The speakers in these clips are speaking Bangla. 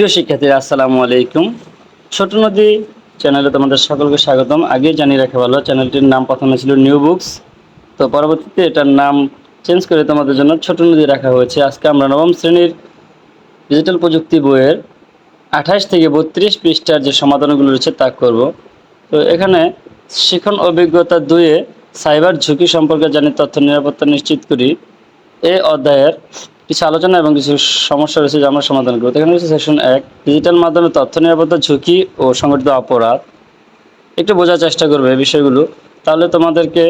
প্রিয় শিক্ষার্থীরা, আসসালামু আলাইকুম। ছোট নদী চ্যানেলে তোমাদের সকলকে স্বাগতম। আগে জানিয়ে রাখা ভালো, চ্যানেলটির নাম প্রথমে ছিল নিউ বুকস তো পরবর্তীতে এটার নাম চেঞ্জ করে তোমাদের জন্য ছোট নদী রাখা হয়েছে। আজকে আমরা নবম শ্রেণির ডিজিটাল প্রযুক্তি বইয়ের আঠাশ থেকে বত্রিশ পৃষ্ঠার যে সমাধানগুলো রয়েছে তা করব। তো এখানে শিখন অভিজ্ঞতা দুয়ে সাইবার ঝুঁকি সম্পর্কে জানি তথ্য নিরাপত্তা নিশ্চিত করি। এই অধ্যায়ের কিছু আলোচনা এবং কিছু সমস্যা রয়েছে যা আমরা সমাধান করব। এখানে রয়েছে সেকশন এক, ডিজিটাল মাধ্যমে তথ্য নিরাপত্তা, ঝুঁকি ও সংগঠিত অপরাধ। একটু বোঝার চেষ্টা করবে এই বিষয়গুলো। তাহলে তোমাদেরকে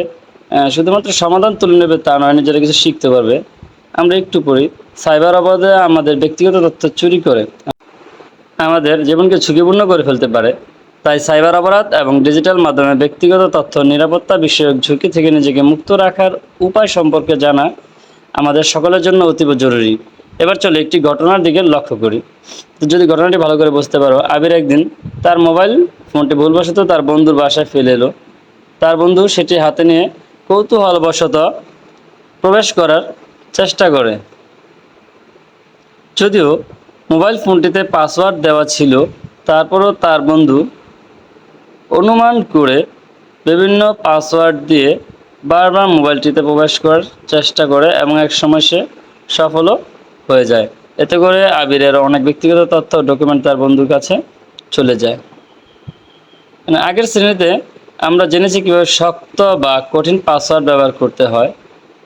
শুধুমাত্র সমাধান তুলে নেবে তা নয়, নিজেরা কিছু শিখতে পারবে। আমরা একটু পড়ি। সাইবার অপরাধে আমাদের ব্যক্তিগত তথ্য চুরি করে, আমাদের জীবনকে ঝুঁকিপূর্ণ করে ফেলতে পারে। তাই সাইবার অপরাধ এবং ডিজিটাল মাধ্যমে ব্যক্তিগত তথ্য নিরাপত্তা বিষয়ক ঝুঁকি থেকে নিজেকে মুক্ত রাখার উপায় সম্পর্কে জানা আমাদের সকলের জন্য অতীব জরুরি। এবার চলে একটি ঘটনার দিকে লক্ষ্য করি। তো যদি ঘটনাটি ভালো করে বুঝতে পারো, আবির একদিন তার মোবাইল ফোনটি ভুলবশত তার বন্ধুর বাসায় ফেলে এলো। তার বন্ধু সেটি হাতে নিয়ে কৌতূহলবশত প্রবেশ করার চেষ্টা করে। যদিও মোবাইল ফোনটিতে পাসওয়ার্ড দেওয়া ছিল, তারপরও তার বন্ধু অনুমান করে বিভিন্ন পাসওয়ার্ড দিয়ে বারবার মোবাইলটিতে প্রবেশ করার চেষ্টা করে এবং এক সময় সে সফলও হয়ে যায়। এতে করে আবিরের অনেক ব্যক্তিগত তথ্য ডকুমেন্ট তার বন্ধুর কাছে চলে যায়। মানে আগের শ্রেণীতে আমরা জেনেছি কীভাবে শক্ত বা কঠিন পাসওয়ার্ড ব্যবহার করতে হয়,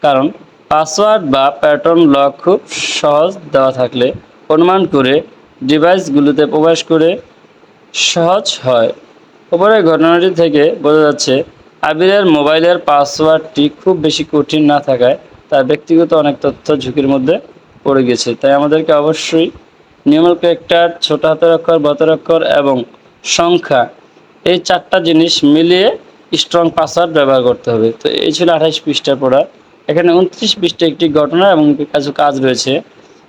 কারণ পাসওয়ার্ড বা প্যাটার্ন লক খুব সহজ দেওয়া থাকলে অনুমান করে ডিভাইসগুলোতে প্রবেশ করে সহজ হয়। উপরের ঘটনাটি থেকে বোঝা যাচ্ছে আবিরের মোবাইলের পাসওয়ার্ডটি খুব বেশি কঠিন না থাকায় তার ব্যক্তিগত অনেক তথ্য ঝুঁকির মধ্যে পড়ে গেছে। তাই আমাদেরকে অবশ্যই নিয়মের ক্যারেক্টার ছোট হাতের অক্ষর, বতের অক্ষর এবং সংখ্যা এই চারটা জিনিস মিলিয়ে স্ট্রং পাসওয়ার্ড ব্যবহার করতে হবে। তো এই ছিল আঠাইশ পৃষ্ঠার পড়া। এখানে উনত্রিশ পৃষ্ঠা একটি ঘটনা এবং কিছু কাজ রয়েছে।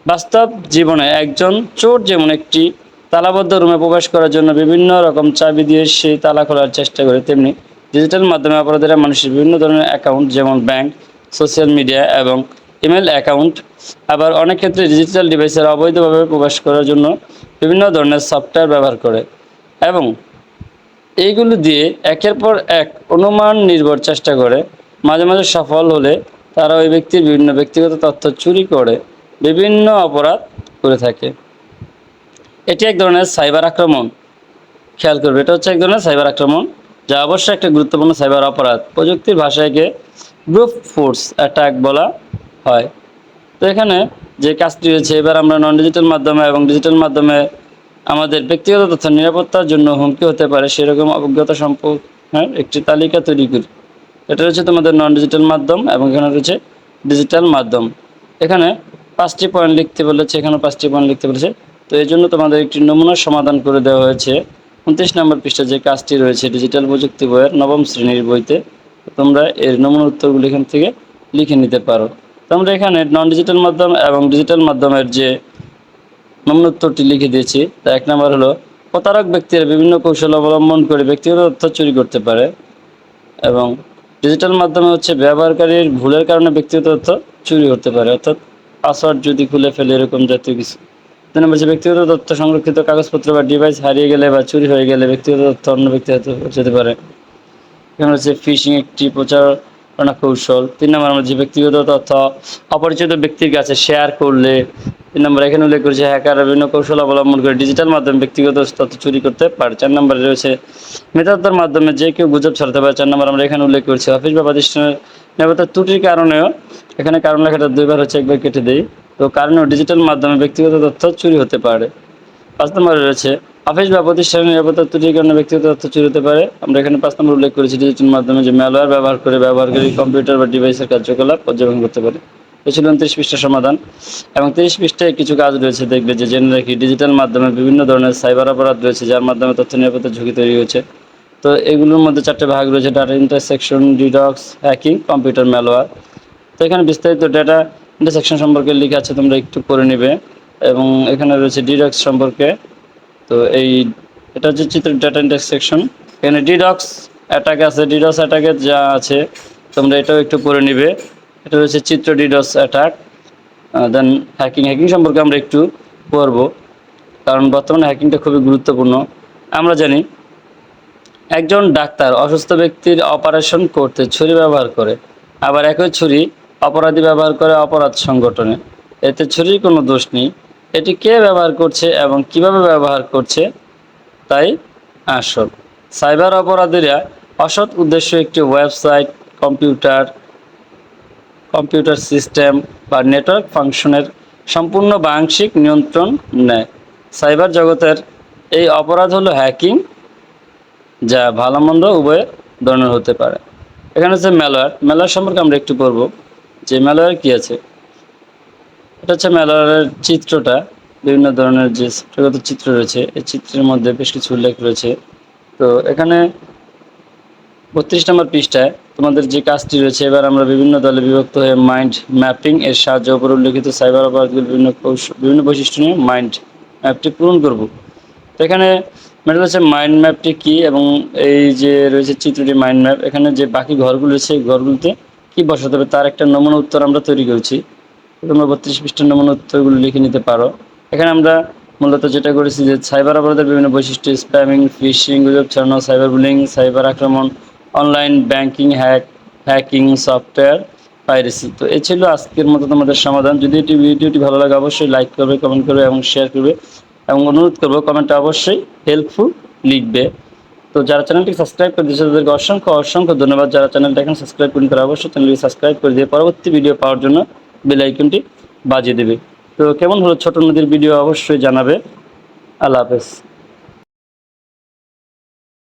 বাস্তব জীবনে একজন চোর যেমন একটি তালাবদ্ধ রুমে প্রবেশ করার জন্য বিভিন্ন রকম চাবি দিয়ে সেই তালা খোলার চেষ্টা করে, তেমনি ডিজিটাল মাধ্যমে অপরাধীরা মানুষের বিভিন্ন ধরনের অ্যাকাউন্ট যেমন ব্যাংক সোশ্যাল মিডিয়া এবং ইমেল অ্যাকাউন্ট আবার অনেক ক্ষেত্রে ডিজিটাল ডিভাইসের অবৈধভাবে প্রবেশ করার জন্য বিভিন্ন ধরনের সফটওয়্যার ব্যবহার করে। এবং এইগুলো দিয়ে একের পর এক অনুমান নির্ভর চেষ্টা করে। মাঝে মাঝে সফল হলে তারা ওই ব্যক্তির বিভিন্ন ব্যক্তিগত তথ্য চুরি করে, বিভিন্ন অপরাধ করে থাকে। এটি এক ধরনের সাইবার আক্রমণ। খেয়াল করবে, এটা হচ্ছে এক ধরনের সাইবার আক্রমণ। যা অবশ্যই একটা গুরুত্বপূর্ণ সাইবার অপরাধ। প্রযুক্তির ভাষায় একে গ্রুপ ফোর্স অ্যাটাক বলা হয়। তো এখানে যে কাজটি রয়েছে এবার আমরা নন ডিজিটাল মাধ্যমে এবং ডিজিটাল মাধ্যমে আমাদের ব্যক্তিগত তথ্য নিরাপত্তার জন্য হুমকি হতে পারে সেরকম অভিজ্ঞতা সম্পর্ক হ্যাঁ একটি তালিকা তৈরি করি। এটা রয়েছে তোমাদের নন ডিজিটাল মাধ্যম এবং এখানে রয়েছে ডিজিটাল মাধ্যম। এখানে পাঁচটি পয়েন্ট লিখতে বলেছে এখানে পাঁচটি পয়েন্ট লিখতে বলেছে। তো এই জন্য তোমাদের একটি নমুনা সমাধান করে দেওয়া হয়েছে। উনত্রিশ নম্বর পৃষ্ঠা যে কাজটি রয়েছে ডিজিটাল প্রযুক্তি বইয়ের নবম শ্রেণির বইতে, তোমরা এর নমুনা উত্তরগুলো এখান থেকে লিখে নিতে পারো। তোমরা এখানে নন ডিজিটাল মাধ্যম এবং ডিজিটাল মাধ্যমের যে নমুনা উত্তরটি লিখে দিয়েছি, তা এক নম্বর হলো, প্রতারক ব্যক্তিরা বিভিন্ন কৌশল অবলম্বন করে ব্যক্তিগত তথ্য চুরি করতে পারে এবং ডিজিটাল মাধ্যমে হচ্ছে ব্যবহারকারীর ভুলের কারণে ব্যক্তিগত তথ্য চুরি হতে পারে। অর্থাৎ পাসওয়ার্ড যদি খুলে ফেলে এরকম জাতীয় কিছু দুই নম্বর হচ্ছে ব্যক্তিগত তথ্য সংরক্ষিত কাগজপত্র বা ডিভাইস হারিয়ে গেলে বা চুরি হয়ে গেলে ব্যক্তিগত তথ্য অন্য ব্যক্তি যেতে পারে। এখানে হচ্ছে ফিশিং একটি প্রচারণা কৌশল। তিন নম্বর আমরা যে ব্যক্তিগত তথ্য অপরিচিত ব্যক্তির কাছে শেয়ার করলে, তিন নম্বর এখানে উল্লেখ করেছে হ্যাকার বিভিন্ন কৌশল অবলম্বন করে ডিজিটাল মাধ্যমে ব্যক্তিগত তথ্য চুরি করতে পারে। চার নম্বরে রয়েছে মেধাতার মাধ্যমে যে কেউ গুজব ছড়াতে পারে। চার নম্বর আমরা এখানে উল্লেখ করেছি অফিস বা প্রতিষ্ঠানের নিরাপত্তার ত্রুটির কারণেও এখানে কারণ লেখাটা দুইবার হচ্ছে একবার কেটে দেই। তো কারণেও ডিজিটাল মাধ্যমে ব্যক্তিগত তথ্য চুরি হতে পারে। পাঁচ নম্বরে রয়েছে অফিস বা প্রতিষ্ঠানের নিরাপত্তা ত্রুটির কারণে ব্যক্তিগত তথ্য চুরি হতে পারে। আমরা এখানে পাঁচ নম্বর উল্লেখ করেছি ডিজিটাল মাধ্যমে যে ম্যালওয়্যার ব্যবহার করে ব্যবহারকারী কম্পিউটার বা ডিভাইসের কার্যকলাপ পর্যবেক্ষণ করতে পারে। এ ছিল উনত্রিশ পৃষ্ঠার সমাধান। এবং তিরিশ পৃষ্ঠায় কিছু কাজ রয়েছে, দেখবে যে জেনে রাখি ডিজিটাল মাধ্যমে বিভিন্ন ধরনের সাইবার অপরাধ রয়েছে, যার মাধ্যমে তথ্য নিরাপত্তা ঝুঁকি তৈরি হয়েছে। তো এগুলোর মধ্যে চারটে ভাগ রয়েছে data intersection DDoS hacking computer malware তো এখানে বিস্তারিত ডেটা ইন্টারসেকশন সম্পর্কে লেখা আছে, তোমরা একটু পড়ে নেবে। এবং এখানে রয়েছে ডিডক্স সম্পর্কে। তো এই, এটা হচ্ছে চিত্র ডেটা ইন্টারসেকশন এখানে ডিডক্স অ্যাটাক আছে ডিডক্স অ্যাটাকে যা আছে, তোমরা এটাও একটু পড়ে নিবে। এটা রয়েছে চিত্র DDoS attack then hacking hacking সম্পর্কে আমরা একটু পড়ব। কারণ বর্তমানে হ্যাকিংটা খুবই গুরুত্বপূর্ণ। আমরা জানি, একজন ডাক্তার অসুস্থ ব্যক্তির অপারেশন করতে ছুরি ব্যবহার করে, আবার একই ছুরি অপরাধী ব্যবহার করে অপরাধ সংগঠনে। এতে ছুরির কোনো দোষ নেই। এটি কে ব্যবহার করছে এবং কীভাবে ব্যবহার করছে, তাই আসল। সাইবার অপরাধীরা অসৎ উদ্দেশ্য একটি ওয়েবসাইট, কম্পিউটার কম্পিউটার সিস্টেম বা নেটওয়ার্ক ফাংশনের সম্পূর্ণ বা আংশিক নিয়ন্ত্রণ নেয়। সাইবার জগতের এই অপরাধ হলো হ্যাকিং, যা ভালো মন্দ উভয় ধরনের হতে পারে। এখানে হচ্ছে ম্যালওয়্যার ম্যালওয়্যার সম্পর্কে আমরা একটু পড়ব। যে ম্যালওয়্যার কী আছে? এটা হচ্ছে ম্যালওয়্যারের চিত্রটা। বিভিন্ন ধরনের যে সফটওয়্যারগত চিত্র রয়েছে, এই চিত্রের মধ্যে বেশ কিছু উল্লেখ রয়েছে। তো এখানে বত্রিশ নম্বর পৃষ্ঠায় তোমাদের যে কাজটি রয়েছে, এবার আমরা বিভিন্ন দলে বিভক্ত হয়ে মাইন্ড ম্যাপিং এর সাহায্যে উপর উল্লেখিত সাইবার অপরাধগুলি বিভিন্ন কৌশ- বিভিন্ন বৈশিষ্ট্য নিয়ে মাইন্ড ম্যাপটি পূরণ করব। তো এখানে ম্যাটার হচ্ছে মাইন্ড ম্যাপটি কী এবং এই যে রয়েছে চিত্রটি মাইন্ড ম্যাপ এখানে যে বাকি ঘরগুলো রয়েছে, এই ঘরগুলোতে কী বসাতে হবে? তার একটা নমুনা উত্তর আমরা তৈরি করেছি। তোমরা বত্রিশ পৃষ্ঠার নমুনা উত্তরগুলো লিখে নিতে পারো। এখানে আমরা মূলত যেটা করেছি যে সাইবার অপরাধের বিভিন্ন বৈশিষ্ট্য, স্প্যামিং, ফিশিং, গুজব ছড়ানো, সাইবার বুলিং, সাইবার আক্রমণ, online banking, hack, hacking software, piracy. তো এ ছিল আজকের মতো তোমাদের সমাধান। যদি এটি ভিডিওটি ভালো লাগে, অবশ্যই লাইক করবে, কমেন্ট করবে এবং শেয়ার করবে। এবং অনুরোধ করব, কমেন্টটা অবশ্যই হেল্পফুল লিখবে। তো যারা চ্যানেলটি সাবস্ক্রাইব করে দিয়েছে, তাদেরকে অসংখ্য অসংখ্য ধন্যবাদ। যারা চ্যানেল এখন সাবস্ক্রাইব করুন, তারা অবশ্যই চ্যানেলটি সাবস্ক্রাইব করে দিয়ে পরবর্তী ভিডিও পাওয়ার জন্য বেল আইকনটি বাজিয়ে দেবে। তো কেমন হলো ছোট নদীর ভিডিও অবশ্যই জানাবে। আল্লাহ হাফেজ।